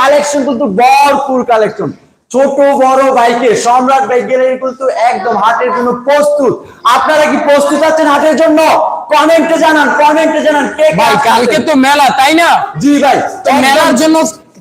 Collection কিন্তু ভরপুর collection ছোট বড় বাইকে সম্রাট বাইক গ্যালারি কিন্তু একদম হাটের জন্য প্রস্তুত। আপনারা কি প্রস্তুত আছেন হাটের জন্য? কমেন্টে জানান কমেন্টে জানান কে ভাই কালকে তো মেলা তাই না? জি ভাই মেলার জন্য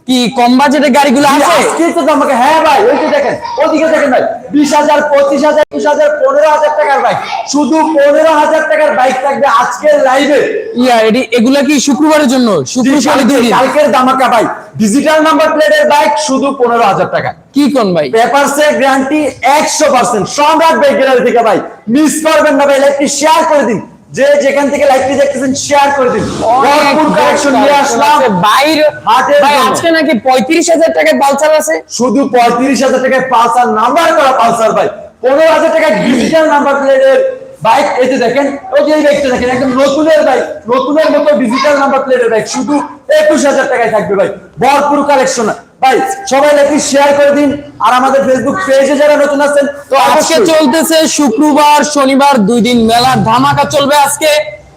কি কম বাজেটের গাড়িগুলো আছে? আজকে তো আমাকে হ্যাঁ ভাই ওই যে দেখেন ওদিকে দেখেন ভাই বিশ হাজার পঁচিশ হাজার একুশ হাজার পনেরো হাজার টাকার বাইক। শুধু পনেরো হাজার টাকার বাইক থাকবে আজকের লাইভে ইয়া এডি এগুলা কি শুক্রবারের জন্য? শুক্র শনি দুই দিন। কালকের দামাকা ভাই। ডিজিটাল নাম্বার প্লেটের বাইক শুধু পনেরো হাজার টাকা কি কোন ভাই? পেপারসের গ্যারান্টি একশো পার্সেন্ট সম্রাট বাইক গ্যালারি থেকে ভাই। মিস করবেন না ভাই লাইভটি শেয়ার করে দিন। যে যেখান থেকে লাইভটি দেখতেছেন শেয়ার করে দিন। ভরপুর কালেকশন নিয়ে আসলাম। বাইরে হাটের ভাই আজকে নাকি পঁয়ত্রিশ হাজার টাকায় পালসার আছে? শুধু পঁয়ত্রিশ হাজার টাকায় পালসার নাম্বার করা পালসার ভাই। পনেরো হাজার টাকা ডিজিটাল নাম্বার প্লেটের বাইক যে দেখেন ওই যে বাইকটা দেখেন একদম নতুনের বাইক নতুনের মতো ডিজিটাল নাম্বার প্লেটের বাইক শুধু একুশ হাজার টাকায় থাকবে ভাই। ভরপুর কালেকশন ভাই সবাই লাইক শেয়ার করে দিন। আর আমাদের ফেসবুক পেজে যারা নতুন আছেন তো আজকে চলতেছে শুক্রবার শনিবার দুই দিন মেলা। ধামাকা চলবে আজকে।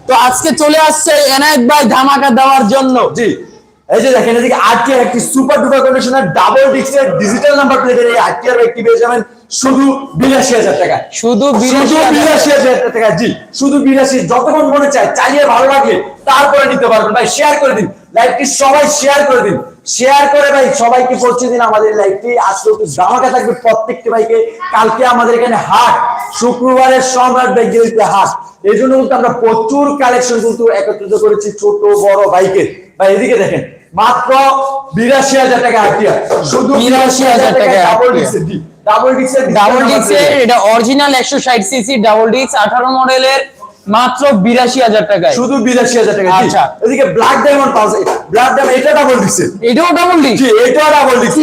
তো আজকে চলে আসছে এনায়েত ভাই ধামাকা দেওয়ার জন্য। জি। এই যে দেখেন এদিকে আরটিআর একটি সুপার ডুপার কন্ডিশনার ডাবল ডিস্কের ডিজিটাল নাম্বার প্লেটের এই আরটিআর বাইকটি পেয়ে যাবেন। শুধু বিরাশি হাজার টাকা। শুধু হাজার বিরাশি হাজার টাকা। জি শুধু বিরাশি যতক্ষণ মনে চায় চালিয়ে ভালো লাগলে তারপরে নিতে পারবেন। ভাই শেয়ার করে দিন। লাইভটি সবাই শেয়ার করে দিন। শেয়ার করে ভাই সবাইকে পৌঁছে দিন আমাদের লাইভটি আজকে একটু জামাটা থাকবে প্রত্যেকটি ভাইকে। কালকে আমাদের এখানে হাট শুক্রবারের সম্রাট বাইক গেলিতে হাট। এই জন্য কিন্তু আমরা প্রচুর কালেকশন কিন্তু একত্রিত করেছি ছোট বড় বাইকে ভাই এদিকে দেখেন মাত্র বিরাশি হাজার টাকা হাটিয়া শুধু 82,000 টাকা ডাবল। ডিক্সের ডাবল ডিক্সের এটা অরিজিনাল একশো ষাট সিসি ডাবল ডিক্স আঠারো মডেলের মাত্র বিরাশি হাজার টাকায়। শুধু বিরাশি হাজার টাকা আচ্ছা। এদিকে ব্ল্যাক ডায়মন্ড পাওয়া যায়। ব্ল্যাক ডায়মন্ড এটা ডাবল ডিক্সের এটাও ডাবল ডিক্স জি এটাও ডাবল ডিক্স?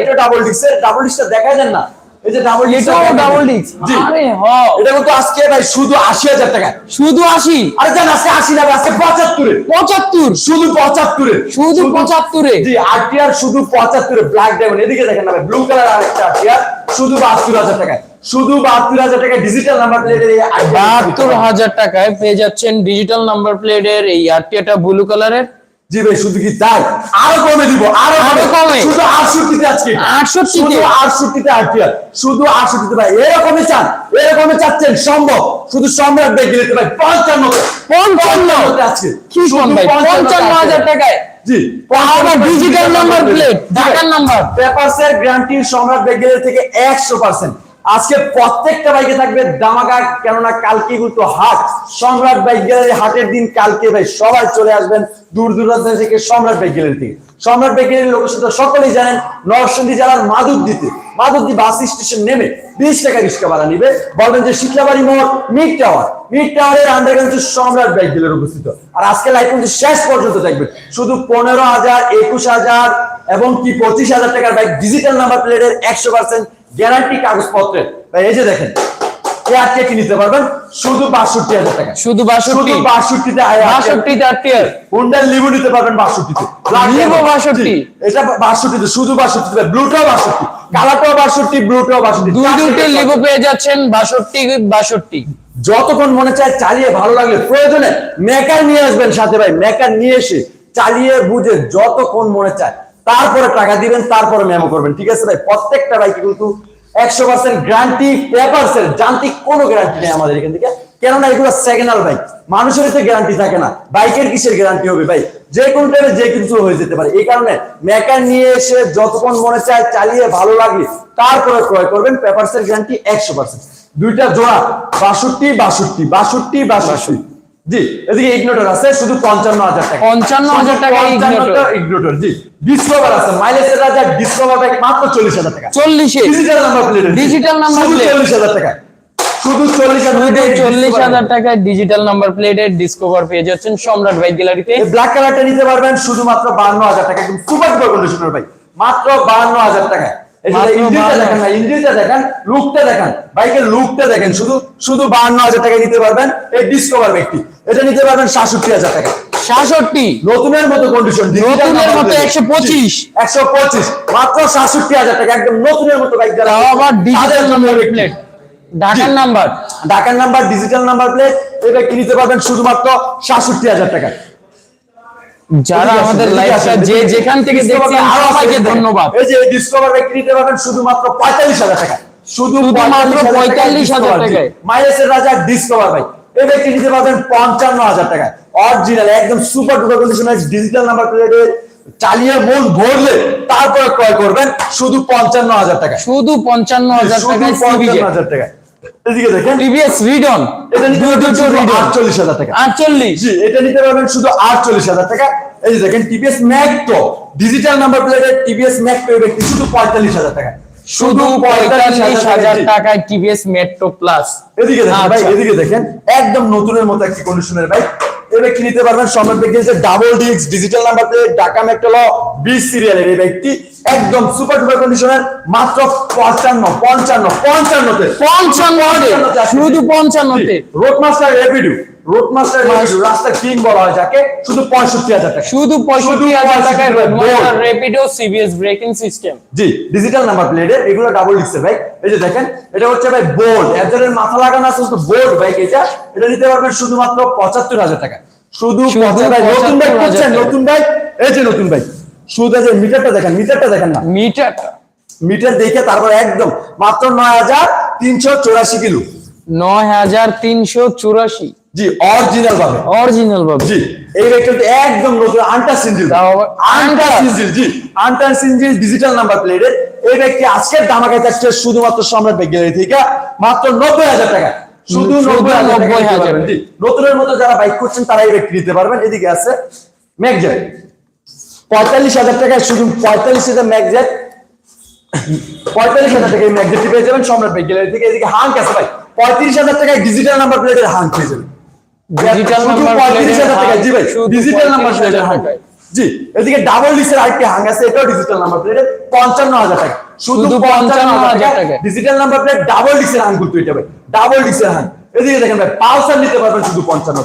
এটা ডাবল ডিক্সের ডাবল ডিক্সটা দেখা যায় না। এই যে ডাবল এটাও ডাবল ডিক্স আরে হ এটা কিন্তু আজকে? ভাই শুধু আশি হাজার টাকা শুধু আশি? আরে জান আজকে আশি না ভাই, আজকে পঁচাত্তরে। পঁচাত্তর? শুধু পঁচাত্তরে। শুধু পঁচাত্তরে? জি আরটিআর শুধু পঁচাত্তরে ব্ল্যাক ডায়মন্ড এদিকে দেখেন না ব্লু কালার আরেকটা আরটিআর শুধু বাহাত্তর হাজার টাকা শুধু বাহাত্তর হাজার টাকা ডিজিটাল নাম্বার প্লেটের এই বাহাত্তর হাজার টাকায় পেয়ে যাচ্ছেন ডিজিটাল নাম্বার প্লেটের এই আরটিআটা ব্লু কালারের জি ভাই শুধু কি তাই? আরও কমে দিব আরও আরও কমে? শুধু আটষট্টিতে আজকে। 68 আটষট্টিতে আরটিআর শুধু আটষট্টিতে ভাই এরকমই চান এরকমই চাচ্ছেন সম্ভব। শুধু সম্রাট ভাই গেলে ভাই পঞ্চান্ন পঞ্চান্ন? আজকে। কি কোন ভাই পঞ্চান্ন হাজার টাকায়? জি ডিজিটাল নাম্বার প্লেট ঢাকার নাম্বার পেপারসের গ্যারান্টি সম্রাট ব্যাগের থেকে একশো পার্সেন্ট আজকে প্রত্যেকটা বাইকে থাকবে দামাকা, কেননা কালকে কিন্তু হাট। সম্রাট বাইক গ্যালারি হাটের দিন কালকে ভাই সবাই চলে আসবেন দূর দূরান্ত থেকে সম্রাট বাইক গ্যালারি থেকে। সম্রাট বাইক গ্যালারির লোকেশন তো সকলেই জানেন, নরসিংদী জেলার মাধবদীতে। মাধবদী বাস স্টেশন নেমে বিশ টাকা রিক্সা ভাড়া নিবে। বলবেন যে শিকলাবাড়ি মোড়, মিড টাওয়ার। মিড টাওয়ারের আন্ডারগ্রাউন্ড সম্রাট বাইক গ্যালারি অবস্থিত আর আজকে লাইভ কিন্তু শেষ পর্যন্ত থাকবে। শুধু পনেরো হাজার, একুশ হাজার এবং কি পঁচিশ হাজার টাকার বাইক ডিজিটাল নাম্বার প্লেটের একশো পার্সেন্ট গ্যারান্টি কাগজপত্রের। ভাই এই যে দেখেন এয়ারটে কি নিতে পারবেন শুধু বাষট্টি হাজার টাকা। শুধু বাষট্টি? শুধু বাষট্টিতে বাষট্টিতে আরটিআর হুন্ডার লিভু নিতে পারবেন বাষট্টিতে। Livo 62 এটা বাষট্টিতে শুধু বাষট্টিতে ব্লুটাও বাষট্টি। কালারটাও বাষট্টি ব্লুটাও বাষট্টি। দুই চারটে লিভো পেয়ে যাচ্ছেন বাষট্টি বাষট্টি। যতক্ষণ মনে চায় চালিয়ে ভালো লাগলে প্রয়োজনে মেকার নিয়ে আসবেন সাথে ভাই মেকার নিয়ে এসে চালিয়ে বুঝে যতক্ষণ মনে চায়। তারপরে টাকা দিবেন, তারপরে মেমো করবেন, ঠিক আছে ভাই? প্রত্যেকটা বাইকে কিন্তু একশো পার্সেন্ট গ্যারান্টি পেপারসের যান্ত্রিক কোনো গ্যারান্টি নেই আমাদের এখান থেকে। কেননা এগুলো সেকেন্ড হ্যান্ড বাইক মানুষের তো গ্যারান্টি থাকে না। বাইকের কিসের গ্যারান্টি হবে ভাই? যে কোনো টাইমে যে কিছু হয়ে যেতে পারে। এই কারণে মেকার নিয়ে এসে যতক্ষণ মনে চায় চালিয়ে ভালো লাগে তারপরে ক্রয় করবেন পেপারসের গ্যারান্টি একশো পার্সেন্ট দুইটা জোড়া, বাষট্টি বাষট্টি বাষট্টি বাষট্টি। জি এদিকে ইগনোটর আছে শুধু পঞ্চান্ন হাজার টাকা। 55,000 টাকা ইগনোটর জি। ডিসকভার আছে মাইলেজ রাজা ডিসকভার ব্যাগ মাত্র চল্লিশ হাজার টাকা। চল্লিশে digital number plate Digital number plate। চল্লিশ হাজার টাকা। শুধু চল্লিশ হাজার চল্লিশ হাজার টাকায় ডিজিটাল নাম্বার প্লেটের ডিসকভার পেয়ে যাচ্ছেন সম্রাট বাইক গ্যালারিতে। ব্ল্যাক কালারটা নিতে পারবেন শুধুমাত্র বান্ন হাজার টাকা একদম সুপার কন্ডিশনার ভাই। মাত্র বান্ন হাজার টাকা এই যে মাত্র ইঞ্জিনটা 52 দেখেন দেখেন লুকটা দেখেন বাইকের লুকটা দেখেন শুধু শুধু হাজার টাকা নিতে পারবেন এই ডিসকভার ব্যক্তি। এটা নিতে পারবেন সাতষট্টি হাজার টাকা সাতষট্টি? নতুনের মতো কন্ডিশন নতুনের মতো 125 একশো পঁচিশ। মাত্র সাতষট্টি হাজার টাকা একদম নতুনের মতো বাইক যারা তাও আবার ডিজিটাল নাম্বার প্লেট ঢাকার নাম্বার ঢাকার নাম্বার ডিজিটাল নাম্বার প্লেট এটা কিনতে পারবেন শুধুমাত্র সাতষট্টি হাজার টাকা যারা আমাদের লাইভটা যে যেখান থেকে দেখছেন আছে, সবাইকে ধন্যবাদ। এই যে ডিসকভার বাইক নিতে পারবেন শুধুমাত্র পঁয়তাল্লিশ হাজার টাকা শুধু শুধুমাত্র 45,000 টাকায়। মাইলেজের রাজা ডিসকভার বাইক এই ব্যক্তি নিতে পারবেন পঞ্চান্ন হাজার টাকায়। অরিজিনাল একদম সুপার ডুপার কন্ডিশনের ডিজিটাল নাম্বার প্লেটে চালিয়ে মন ভরলে তারপরে ক্রয় করবেন শুধু পঞ্চান্ন হাজার টাকা শুধু পঞ্চান্ন হাজার শুধু টাকায় পঞ্চান্ন হাজার টাকা এদিকে দেখেন। টিভিএস রিডন এটা নিতে পারবেন শুধু আটচল্লিশ হাজার টাকা। আটচল্লিশ। জি এটা নিতে পারবেন শুধু আটচল্লিশ হাজার টাকা। এই যে দেখেন টিভিএস ডিজিটাল নাম্বার প্লেটে টিভিএস ম্যাক পেয়ে ব্যক্তি শুধু পঁয়তাল্লিশ হাজার টাকা। শুধু পঁয়তাল্লিশ হাজার জি। টাকায় টিভিএস মেট্রো প্লাস এদিকে দেখেন ভাই আচ্ছা। এদিকে দেখেন। একদম নতুনের মতো একটি কন্ডিশনের বাইক এই ব্যক্তি নিতে পারবেন? সম্রাট ব্যক্তি হচ্ছে double disc digital number plate Dhaka মেট্রোল বিশ সিরিয়ালের এই ব্যক্তি। একদম সুপার ডুপার কন্ডিশনের মাত্র পঞ্চান্ন পঞ্চান্ন পঞ্চান্নতে। পঞ্চান্ন শুধু পঞ্চান্নতে। রোড মাস্টার রেপিডু রাস্তা কিং বলা হয় যাকে শুধু পঁয়ষট্টি হাজার টাকা। শুধু পঁয়ষট্টি হাজার টাকায় রেপিডো সিবিএস ব্রেকিং সিস্টেম জি ডিজিটাল নাম্বার প্লেটের এগুলো ডাবল ডিস্কের ভাই। এই যে দেখেন এটা হচ্ছে ভাই বোল্ড একজনের মাথা লাগানো আছে শুধু বোল্ড বাইক এটা এটা নিতে পারবেন শুধুমাত্র পঁচাত্তর হাজার টাকা। শুধু শুধু 75 ভাই নতুন বাইক করছেন নতুন বাইক এই যে নতুন বাইক শুধু যে মিটারটা দেখেন মিটারটা দেখেন না। মিটারটা মিটার দেখে তারপর একদম মাত্র নয় হাজার তিনশো চৌরাশি কিলো। নয় হাজার তিনশো চুরাশি। জি অরিজিনাল পাবে অরিজিনাল জি এই একদম নতুন জি ডিজিটাল নাম্বার প্লেটের এই ব্যক্তি আজকের দামাকে থাকছে শুধুমাত্র সম্রাট থেকে মাত্র নব্বই হাজার টাকা। শুধু শুধু নব্বই হাজার টাকা 90,000 নিতে পারবেন। জি। নতুনের মতো যারা বাইক করছেন তারা এই ব্যক্তি নিতে পারবেন। এদিকে আছে ম্যাকজেট পঁয়তাল্লিশ হাজার টাকায় শুধু পঁয়তাল্লিশ হাজার ম্যাকজেট পঁয়তাল্লিশ হাজার টাকায় ম্যাকজেটটি পেয়ে যাবেন সম্রাট থেকে। এদিকে হাঙ্ক আছে ভাই। পঁয়ত্রিশ হাজার টাকায় ডিজিটাল নাম্বার প্লেটের হাঙ্ক পেয়ে যাবেন। ডিজিটাল নাম্বার জি ভাই, ডিজিটাল নাম্বার 35,000 প্লেটের হাং। জি এদিকে ডাবল ডিসের আরেকটি হাং আছে এটাও ডিজিটাল নাম্বার প্লেটের পঞ্চান্ন হাজার টাকা। শুধু পঞ্চান্ন হাজার টাকা। ডিজিটাল নাম্বার প্লেট ডাবল ডিসের হাং কিন্তু এটা ভাই ডাবল ডিসের এদিকে দেখেন ভাই পালসার নিতে পারবেন শুধু পঞ্চান্ন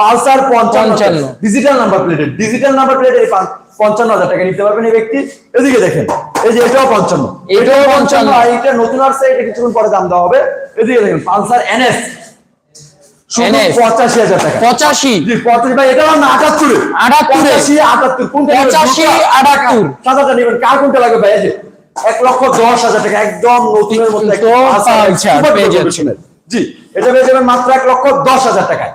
পালসার পঞ্চান্ন ডিজিটাল নাম্বার প্লেটের ডিজিটাল নাম্বার প্লেটের এই পঞ্চান্ন হাজার টাকা নিতে পারবেন এই ব্যক্তি। এদিকে দেখেন এই যে এটাও পঞ্চান্ন। এটাও 55 আর এটা নতুন আসছে এটা কিছুক্ষণ পরে দাম দেওয়া হবে। এদিকে দেখেন পালসার এনএস পঁচাশি হাজার টাকা। পঁচাশি। ভাই এটা না আটাত্তরে। আটাত্তরে। পঁচাশি আটাত্তর। কোনটা নেবেন? পঁচাশি, আটাত্তর। সাদাটা নেবেন। কার কোনটা লাগবে ভাই? এক লক্ষ দশ হাজার টাকা একদম নতুনের মধ্যে। জি এটা পেয়ে যাবেন মাত্র এক লক্ষ দশ হাজার টাকায়।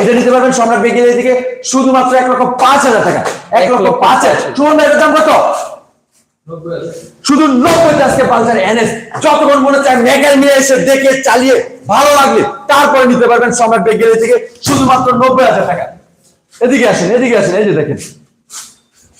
এটা নিতে পারবেন সম্রাট বেগিয়ে থেকে শুধুমাত্র এক লক্ষ পাঁচ হাজার টাকা। এক লক্ষ পাঁচ হাজার। শুনুন দাম কত? শুধু নব্বই আজকে পালসার এনএস। যতক্ষণ মনে চায় মেগার নিয়ে এসে দেখে, চালিয়ে, ভালো লাগলে তারপরে নিতে পারবেন সম্রাট বেগেলে থেকে শুধুমাত্র নব্বই হাজার টাকা। এদিকে আসেন এদিকে আসেন, এই যে দেখেন।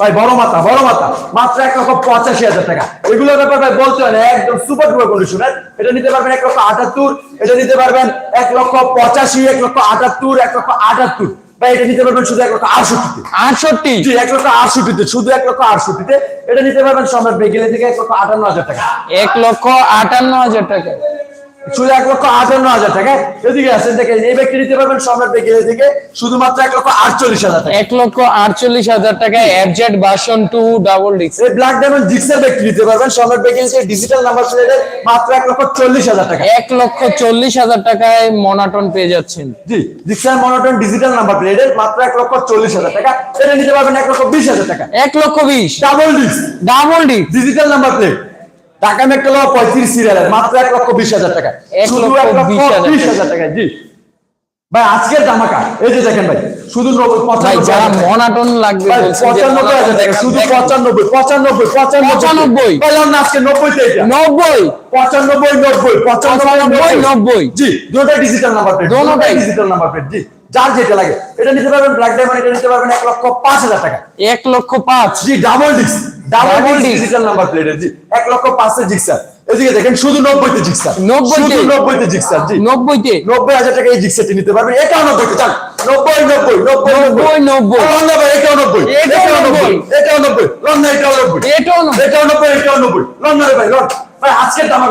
ভাই, বড় মাথা বড় মাথা। মাত্র এক লক্ষ পঁচাশি হাজার টাকা। এগুলোর ব্যাপার ভাই বলতে না, একদম সুপার ডুপার কন্ডিশনের এটা নিতে পারবেন এক লক্ষ আটাত্তর, এটা নিতে পারবেন এক লক্ষ পঁচাশি, এক লক্ষ আটাত্তর, এক লক্ষ আটাত্তর। ভাই এটা নিতে পারবেন শুধু এক লক্ষ আটষট্টিতে। আটষট্টি? জি এক লক্ষ আটষট্টিতে শুধু এক লক্ষ আটষট্টিতে। এটা নিতে পারবেন সম্রাট বেগেলে থেকে এক লক্ষ আটান্ন হাজার টাকা। এক লক্ষ আটান্ন হাজার টাকা। শুধু এক লক্ষ আটান্ন হাজার টাকা। এদিকে আসেন দেখেন এই ব্যক্তি নিতে পারবেন সম্রাট বেগেলে থেকে শুধুমাত্র এক লক্ষ আটচল্লিশ হাজার টাকা। এক লক্ষ আটচল্লিশ হাজার টাকায় অ্যাবজেট ভার্সন টু ডাবল ডিস্ক এই ব্ল্যাক ডায়মন্ড জিক্সের ব্যক্তি নিতে পারবেন সম্রাট বেগেলে থেকে ডিজিটাল নাম্বার প্লেটের মাত্র এক লক্ষ চল্লিশ হাজার টাকা। এক লক্ষ চল্লিশ হাজার টাকায় মনাটন পেয়ে যাচ্ছেন। জি জিক্সার মনোটন ডিজিটাল নাম্বার প্লেটের মাত্র এক লক্ষ চল্লিশ হাজার টাকা। এটা নিতে পারবেন এক লক্ষ বিশ হাজার টাকা। এক লক্ষ বিশ। Double disc double disc digital number plate Dhaka metro পঁয়ত্রিশ সিরিয়ালের মাত্র এক লক্ষ বিশ হাজার টাকা। এক লক্ষ বিশ হাজার টাকা। জি। ভাই আজকের এই যে দেখেন ভাই শুধু নব্বই যারা মনাটন লাগবে ভাই, বলছেন যে পঁচানব্বই হাজার টাকা শুধু পঁচানব্বই পঁচানব্বই পঁচানব্বই। পঁচানব্বই। ভাই লন না আজকে নব্বইতে নব্বই? পঁচানব্বই নব্বই পঁচানব্বই নব্বই। জি দুটোটাই digital number plate. Digital number plate জি। যার যেটা লাগে এটা নিতে পারবেন ব্ল্যাক ডায়মন্ড এটা নিতে পারবেন এক লক্ষ পাঁচ হাজার টাকা। এক লক্ষ পাঁচ। জি double disc double Double disc disc। Digital number প্লেটের জি। এক লক্ষ পাঁচের জিক্সার। এদিকে দেখেন শুধু নব্বইতে জিক্সার। 90 নব্বইতে জিক্সার জি। নব্বইতে? নব্বই হাজার টাকা এই জিক্সারটি নিতে পারবেন। এটাও চান নব্বই নব্বই নব্বই নব্বই, নব্বই। লন্ডা ভাই এটাও নব্বই এটাও এটাও নব্বই নব্বই। এটাও নব্বই লন্ডা এটাও নব্বই। এটাও নব্বই। এটাও নব্বই এটাও নব্বই। লন্ডা রে ভাই আজকের দামা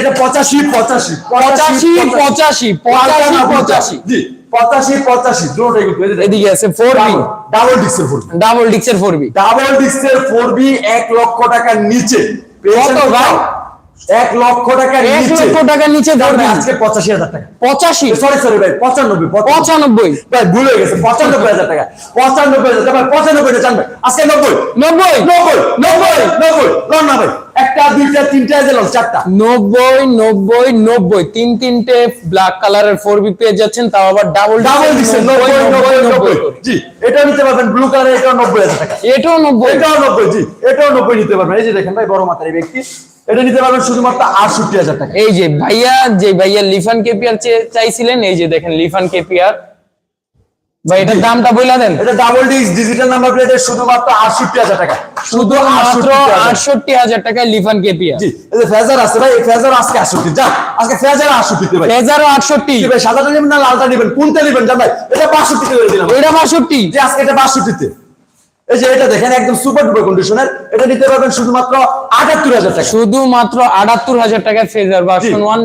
এটা পঁচাশি পঁচাশি পঁচাশি পঁচাশি পঁচাশি। পঁচাশি। জি। পঁচাশি পঁচাশি কিন্তু এদিকে আছে ফোর বি ডাবল ডিক্সের ফোর ডাবল ডিস্কের ফোর বি ডাবল ডিক্সের ফোর বি এক লক্ষ টাকার নিচে। কত ভাই? এক লক্ষ টাকা এক লক্ষ টাকার নিচে ধরবেন আজকে পঁচাশি হাজার টাকা। পঁচাশি? সরি সরি ভাই পঁচানব্বই পঁচানব্বই। পঁচানব্বই। ভাই ভুল হয়ে গেছে পঁচানব্বই হাজার টাকা। পঁচানব্বই হাজার টাকা পঁচানব্বইটা জানবে আজকে নব্বই। নব্বই? নব্বই নব্বই নব্বই। লন না ভাই। একটা দুইটা তিনটা চারটা। নব্বই নব্বই নব্বই। তিন তিনটে ব্ল্যাক কালারের ফোর বি পেয়ে যাচ্ছেন তাও আবার ডাবল ডাবল দিচ্ছে নব্বই নব্বই নব্বই জি এটা নিতে পারবেন ব্লু কালার এটাও নব্বই হাজার টাকা। এটাও নব্বই। এটাও নব্বই জি এটাও নব্বই নিতে পারবেন। এই যে দেখেন ভাই বড় মাথার ব্যক্তি। এটা নিতে পারবেন শুধুমাত্র আটষট্টি হাজার টাকা। এই যে ভাইয়া যে ভাইয়া লিফান কেপিয়ার চাইছিলেন এই যে দেখেন লিফান কেপিয়ার ভাই এটার দামটা বইলা দেন। এটা ডাবল ডিস্ক ডিজিটাল নাম্বার প্লেটের শুধুমাত্র আটষট্টি হাজার টাকা। শুধু মাত্র আটষট্টি হাজার টাকায় লিফান কেপিয়ার জি এই যে ফেজার আছে ভাই ফেজার আজকে আটষট্টি। যান আজকে ফেজার আটষট্টিতে ভাই। হাজারও আটষট্টি। কি ভাই সাদাটা নেবেন না লালটা নেবেন? কোনটা নেবেন? জান ভাই এটা বাষট্টিতে করে দিলাম। এটা বাষট্টি। আজকে এটা বাষট্টিতে। এই যে এটা দেখেন একদম সুপার ডুপার কন্ডিশনের এটা নিতে পারবেন শুধুমাত্র আটাত্তর হাজার টাকা। শুধুমাত্র আটাত্তর হাজার টাকায় Fazer version one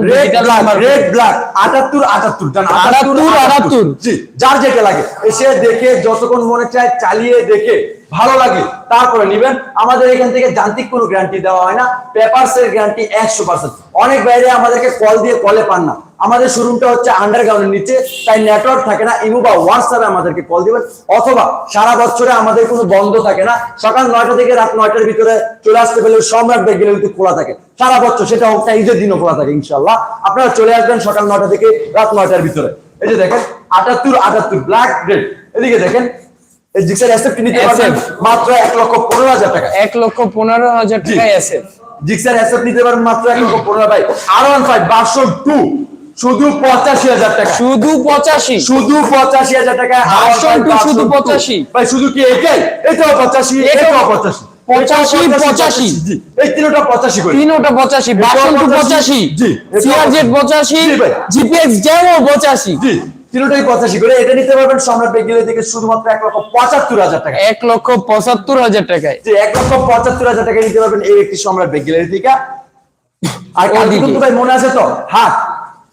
red black আটাত্তর আটাত্তর জান 78, 78 জি যার যেটা লাগে। এসে দেখে যতক্ষণ মনে চায় চালিয়ে দেখে ভালো লাগে তারপরে নিবেন। আমাদের এখান থেকে যান্ত্রিক কোনো গ্যারান্টি দেওয়া হয় না। পেপারস এর গ্যারান্টি একশো পার্সেন্ট অনেক বাইরে আমাদেরকে কল দিয়ে কলে পান না। আমাদের শোরুমটা হচ্ছে আন্ডারগ্রাউন্ডের নিচে তাই নেটওয়ার্ক থাকে না। ইমো বা হোয়াটসঅ্যাপে আমাদেরকে কল দিবেন অথবা সারা বছরে আমাদের কোনো বন্ধ থাকে না। সকাল নয়টা থেকে রাত নয়টার ভিতরে চলে আসতে পেলে সম্রাট ব্যাগ গেলে খোলা থাকে। সারা বছর সেটা হোক ঈদের দিনও খোলা থাকে ইনশাল্লাহ আপনারা চলে আসবেন সকাল নয়টা থেকে রাত নয়টার ভিতরে। এই যে দেখেন আটাত্তর আটাত্তর ব্ল্যাক রেড এদিকে দেখেন এই জিক্সার অ্যাসেপ্ট নিতে পারবেন? মাত্র এক লক্ষ পনেরো হাজার টাকা। এক লক্ষ পনেরো হাজার জিক্সার অ্যাসেপ্ট নিতে পারবেন মাত্র এক লক্ষ পনেরো ভাই আর ওয়ান ফাইভ বারশো টু শুধু পঁচাশি হাজার টাকা। শুধু পঁচাশি? শুধু পঁচাশি হাজার টাকা। শুধু 85, ভাই শুধু কি এটাই? এটাও পঁচাশি এটাও পঁচাশি। পঁচাশি, পঁচাশি। এই তিনটা পঁচাশি তিনোটা পঁচাশি বাসন টু পঁচাশি সিআরজেড পঁচাশি। জ্যামও পঁচাশি তিনটাই পঁচাশি করে। এটা নিতে পারবেন সম্রাট বেগিলে থেকে শুধুমাত্র এক লক্ষ পঁচাত্তর হাজার টাকা। এক লক্ষ পঁচাত্তর হাজার টাকায়। যে এক লক্ষ পঁচাত্তর হাজার টাকা নিতে পারবেন এই একটি সম্রাট বেগিলের থেকে আর মনে আছে তো? হাট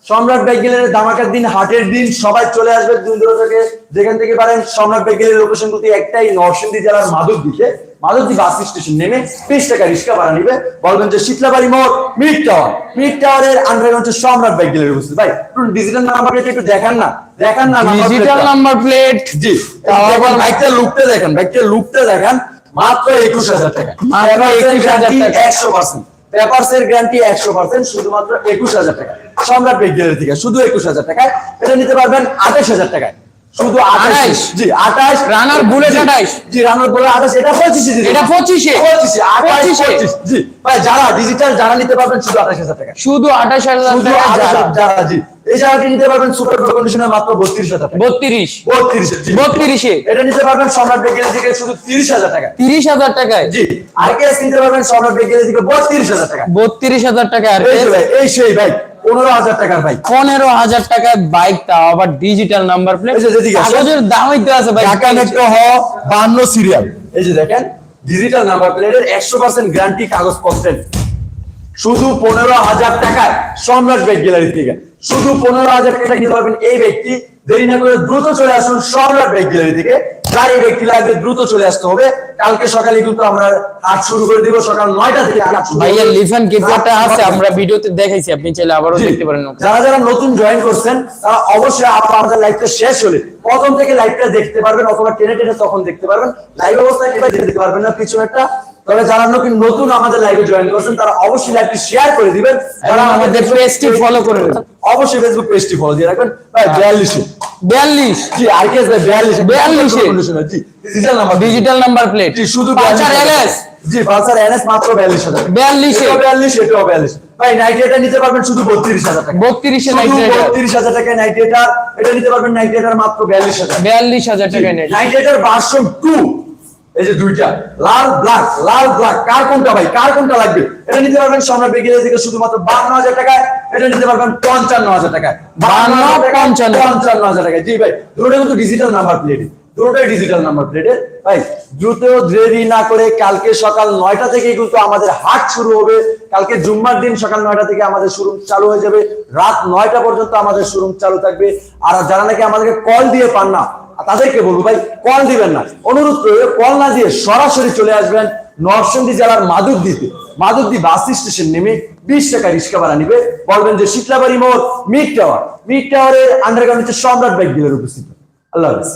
সম্রাট বেগিলের দামাকার দিন হাটের দিন সবাই চলে আসবে দূর দূর থেকে। যেখান থেকে পারেন সম্রাট বেগিলের লোকেশন কিন্তু একটাই নরসিংদী জেলার মাধব দিকে মাধবদী বাস স্টেশন নেমে বিশ টাকা রিক্সা ভাড়া নিবে। বলবেন যে শীতলাবাড়ি মোড় মিড টাওয়ার মিড টাওয়ারের আন্ডারগ্রাউন্ড সম্রাট বেগিলের উপস্থিত। ভাই ডিজিটাল নাম্বার প্লেট একটু দেখান না। দেখান না ডিজিটাল নাম্বার প্লেট জি বাইকটা লুকটা দেখেন বাইকটা লুকটা দেখেন। মাত্র একুশ হাজার টাকা। মাত্র 21,000 টাকা। একশো পার্সেন্ট পেপারস এর গ্যারান্টি একশো পার্সেন্ট শুধুমাত্র একুশ হাজার টাকা সম্রাট বিজ্ঞানের থেকে শুধু একুশ হাজার টাকায়। এটা নিতে পারবেন আঠাশ হাজার টাকায়। শুধু আঠাশ। 28 জি আঠাশ। Runner bullet 28 জি রানার বুলেট আঠাশ। এটা পঁচিশে এটা 25 এ। পঁচিশে। আঠাশ 25 এ। পঁচিশ। জি ভাই যারা ডিজিটাল যারা নিতে পারবেন শুধু আঠাশ হাজার টাকা। শুধু আঠাশ হাজার টাকা। যারা। যারা জি। এই জায়গাটি নিতে পারবেন? সুপার মাত্র বত্রিশ হাজার টাকা। বত্রিশ। বত্রিশ বত্রিশে। এটা নিতে পারবেন সম্রাট বেগেলের দিকে শুধু তিরিশ হাজার টাকা। তিরিশ হাজার টাকায়? জি আর কেস নিতে পারবেন সম্রাট বেগেলের দিকে? বত্রিশ হাজার টাকা। বত্রিশ হাজার টাকা আর ভাই এই সেই ভাই। পনেরো হাজার টাকার ভাই পনেরো হাজার টাকার বাইক তাও আবার ডিজিটাল নাম্বার প্লেট কাগজের দামই তো আছে ভাই। ঢাকা মেট্রো হ বান্ন সিরিয়াল এই যে দেখেন ডিজিটাল নাম্বার প্লেটের একশো পার্সেন্ট গ্যারান্টি কাগজ পত্রের শুধু পনেরো হাজার টাকায় সম্রাট ব্যাগ গ্যালারি থেকে। শুধু পনেরো হাজার টাকা নিতে পারবেন এই ব্যক্তি। দেরি না করে দ্রুত চলে আসুন সম্রাট ব্যাগ গ্যালারি থেকে। যার এই ব্যক্তি লাগবে দ্রুত চলে আসতে হবে। কালকে সকালে কিন্তু আমরা হাট শুরু করে দিব সকাল নয়টা থেকে ভাইয়া লিফান আছে? আমরা ভিডিওতে দেখাইছি আপনি চাইলে আবারও দেখতে পারেন। যারা যারা নতুন জয়েন করছেন তারা অবশ্যই আমাদের লাইভটা শেষ হলে প্রথম থেকে লাইভটা দেখতে পারবেন অথবা টেনে টেনে তখন দেখতে পারবেন। লাইভ অবস্থায় দেখতে পারবেন না পিছনে একটা তবে যারা নতুন নতুন আমাদের লাইভে জয়েন করছেন তারা অবশ্যই লাইভটি শেয়ার করে দিবেন। তারা আমাদের পেজটি ফলো করে নেবেন অবশ্যই ফেসবুক পেজটি ফলো দিয়ে রাখবেন। ভাই বিয়াল্লিশে বিয়াল্লিশ। জি আর কে বিয়াল্লিশে 42 জি digital number digital number plate জি শুধু পালসার 42 এলএস জি পালসার এনএস মাত্র বিয়াল্লিশ হাজার বিয়াল্লিশে বিয়াল্লিশ এটাও বিয়াল্লিশ। ভাই নাইট এটা নিতে পারবেন শুধু বত্রিশ হাজার টাকা। বত্রিশে বত্রিশ হাজার টাকা নাইট রাইডার এটা নিতে পারবেন নাইট রাইডার মাত্র বিয়াল্লিশ হাজার বিয়াল্লিশ হাজার টাকায় net night rider version two এই যে দুইটা লাল ব্ল্যাক লাল ব্ল্যাক কার কোনটা ভাই? কার কোনটা লাগবে? এটা নিতে পারবেন সম্রাট বেগিয়ে থেকে শুধুমাত্র বান্ন হাজার টাকায় এটা নিতে পারবেন পঞ্চান্ন হাজার টাকায়। 52, 55 পঞ্চান্ন হাজার টাকায়। জি ভাই দুটোটা কিন্তু digital number plate digital number প্লেটের ভাই দ্রুত দেরি না করে কালকে সকাল নয়টা থেকেই কিন্তু আমাদের হাট শুরু হবে। কালকে জুম্মার দিন সকাল নয়টা থেকে আমাদের শোরুম চালু হয়ে যাবে। রাত নয়টা পর্যন্ত আমাদের শোরুম চালু থাকবে। আর যারা নাকি আমাদেরকে কল দিয়ে পান না তাদেরকে বলব, ভাই কল দিবেন না। অনুরোধ করে কল না দিয়ে সরাসরি চলে আসবেন নরসিংদী জেলার মাধবদীতে। মাধবদী বাস স্টেশন নেমে বিশ টাকা রিক্সা ভাড়া নিবে। বলবেন যে শীতলাবাড়ি মোড় মিড টাওয়ার মিড টাওয়ারের আন্ডারগ্রাউন্ড হচ্ছে সম্রাট বাইক ডিলার উপস্থিত। আল্লাহ হাফিজ।